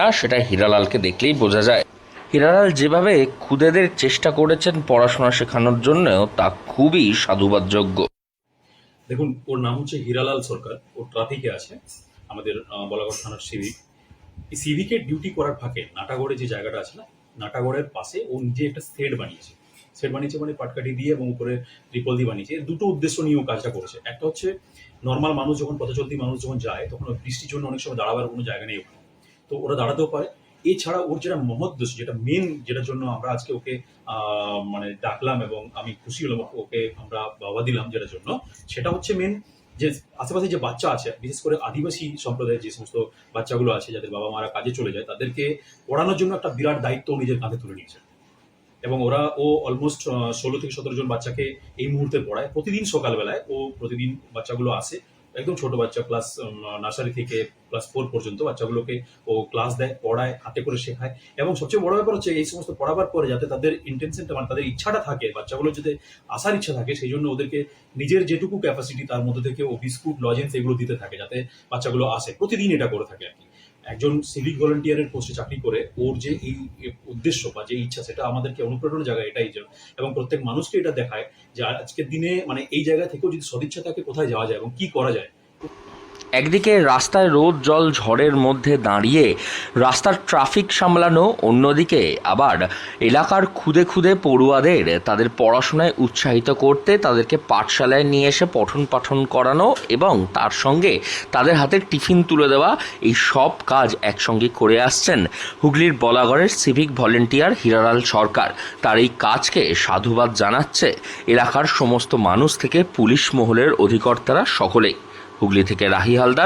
না, সেটা হীরালালকে দেখলেই বোঝা যায়। হীরালাল যেভাবে খুদেদের চেষ্টা করেছেন পড়াশোনা শেখানোর জন্যও, তা খুবই সাধুবাদযোগ্য। দেখুন, ওর নাম হচ্ছে হীরালাল সরকার। ও ট্রাফিকে আছে, আমাদের বলাগড় থানার সিভিক এই সিভিকের ডিউটি করার ফাঁকে নাটাগড়ে যে জায়গাটা আছে না, নাটাগড়ের পাশে ও নিজে একটা সেট বানিয়েছে। সেট বানিয়েছে মানে পাটকাঠি দিয়ে এবং উপরে ত্রিপল দিয়ে বানিয়েছে। দুটো উদ্দেশ্য নিয়ে ও কাজটা করেছে। একটা হচ্ছে নর্মাল মানুষ যখন পথচলতি মানুষ যখন যায়, তখন বৃষ্টির জন্য অনেক সময় দাঁড়াবার কোনো জায়গা নেই ওখানে। তো ওরা দাঁড়াতেও পারে। এছাড়া ওর যেটা মহোদ্দেশ্য যেটা মেন যেটার জন্য আমরা আজকে ওকে মানে ডাকলাম এবং আমি খুশি হলাম, ওকে আমরা বাবা দিলাম যেটার জন্য, সেটা হচ্ছে মেন যে আশেপাশে যে বাচ্চা আছে, বিশেষ করে আদিবাসী সম্প্রদায়ের যে সমস্ত বাচ্চাগুলো আছে, যাদের বাবা মারা কাজে চলে যায়, তাদেরকে পড়ানোর জন্য একটা বিরাট দায়িত্ব নিজের কাঁধে তুলে নিয়েছে। এবং ওরা ও অলমোস্ট ষোলো থেকে সতেরো জন বাচ্চাকে এই মুহূর্তে পড়ায়। প্রতিদিন সকালবেলায় ও প্রতিদিন বাচ্চাগুলো আসে। একদম ছোট বাচ্চা ক্লাস নার্সারি থেকে ক্লাস ফোর পর্যন্ত বাচ্চাগুলোকে ও ক্লাস দেয়, পড়ায়, হাতে করে শেখায়। এবং সবচেয়ে বড় ব্যাপার হচ্ছে এই সমস্ত পড়াবার পরে যাতে তাদের ইন্টেনশনটা মানে তাদের ইচ্ছাটা থাকে বাচ্চাগুলো যাতে আসার ইচ্ছা থাকে, সেই জন্য ওদেরকে নিজের যেটুকু ক্যাপাসিটি তার মধ্যে থেকে ও বিস্কুট লজেন্স এগুলো দিতে থাকে, যাতে বাচ্চাগুলো আসে। প্রতিদিন এটা করে থাকে আর কি। একজন সিভিক ভলেন্টিয়ারের পোস্টে চাকরি করে, ওর যে এই উদ্দেশ্য বা যে ইচ্ছা, সেটা আমাদেরকে অনুপ্রেরণা জায়গা এটাই যে, এবং প্রত্যেক মানুষকে এটা দেখায় যে আজকের দিনে মানে এই জায়গা থেকেও যদি সদিচ্ছা থাকে, কোথায় যাওয়া যায় এবং কি করা যায়? একদিকে রাস্তায় রোদ, জল, ঝড়ের মধ্যে দাঁড়িয়ে রাস্তার ট্রাফিক সামলানো, অন্যদিকে আবার এলাকার খুদে খুদে পড়ুয়াদের তাদের পড়াশোনায় উৎসাহিত করতে তাদেরকে পাঠশালায় নিয়ে এসে পঠন পাঠন করানো এবং তার সঙ্গে তাদের হাতে টিফিন তুলে দেওয়া, এই সব কাজ একসঙ্গে করে আসছেন হুগলির বলাগড়ের সিভিক ভলেন্টিয়ার হিরালাল সরকার। তার এই কাজকে সাধুবাদ জানাচ্ছে এলাকার সমস্ত মানুষ থেকে পুলিশ মহলের অধিকর্তারা সকলেই। হুগলি থেকে রাহি হালদার।